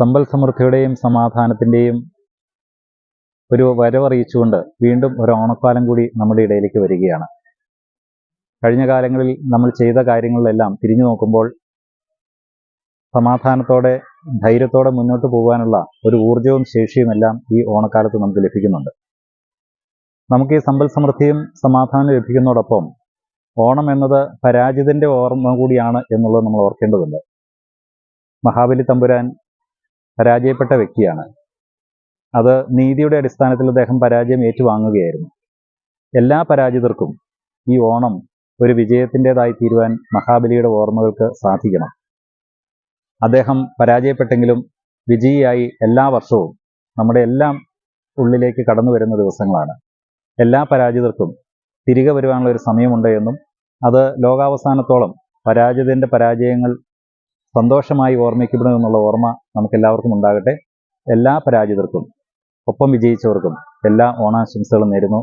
സമ്പൽ സമൃദ്ധിയുടെയും സമാധാനത്തിന്റെയും ഒരു വരവറിയിച്ചുകൊണ്ട് വീണ്ടും ഒരു ഓണക്കാലം കൂടി നമ്മുടെ ഇടയിലേക്ക് വരികയാണ്. കഴിഞ്ഞ കാലങ്ങളിൽ നമ്മൾ ചെയ്ത കാര്യങ്ങളിലെല്ലാം തിരിഞ്ഞു നോക്കുമ്പോൾ സമാധാനത്തോടെ ധൈര്യത്തോടെ മുന്നോട്ട് പോകാനുള്ള ഒരു ഊർജവും ശേഷിയുമെല്ലാം ഈ ഓണക്കാലത്ത് നമുക്ക് ലഭിക്കുന്നുണ്ട്. നമുക്ക് ഈ സമ്പൽ സമൃദ്ധിയും സമാധാനം ലഭിക്കുന്നതോടൊപ്പം ഓണം എന്നത് പരാജിതന്റെ ഓർമ്മ കൂടിയാണ് എന്നുള്ളത് നമ്മൾ ഓർക്കേണ്ടതുണ്ട്. മഹാബലി തമ്പുരാൻ പരാജയപ്പെട്ട വ്യക്തിയാണ്. അത് നീതിയുടെ അടിസ്ഥാനത്തിൽ അദ്ദേഹം പരാജയം ഏറ്റുവാങ്ങുകയായിരുന്നു. എല്ലാ പരാജിതർക്കും ഈ ഓണം ഒരു വിജയത്തിന്റെതായി തീരുവാൻ മഹാബലിയുടെ ഓർമ്മകൾക്ക് സാധിക്കണം. അദ്ദേഹം പരാജയപ്പെട്ടെങ്കിലും വിജയിയായി എല്ലാ വർഷവും നമ്മുടെ എല്ലാം ഉള്ളിലേക്ക് കടന്നു വരുന്ന ദിവസങ്ങളാണ്. എല്ലാ പരാജിതർക്കും തിരികെ വരുവാനുള്ള ഒരു സമയമുണ്ട് എന്നും അത് ലോകാവസാനത്തോളം പരാജിതന്റെ പരാജയങ്ങൾ സന്തോഷമായി ഓർമ്മിക്കപ്പെടുമെന്നുള്ള ഓർമ്മ നമുക്കെല്ലാവർക്കും ഉണ്ടാകട്ടെ. എല്ലാ പരാജിതർക്കും ഒപ്പം വിജയിച്ചവർക്കും എല്ലാ ഓണാശംസകളും നേരുന്നു.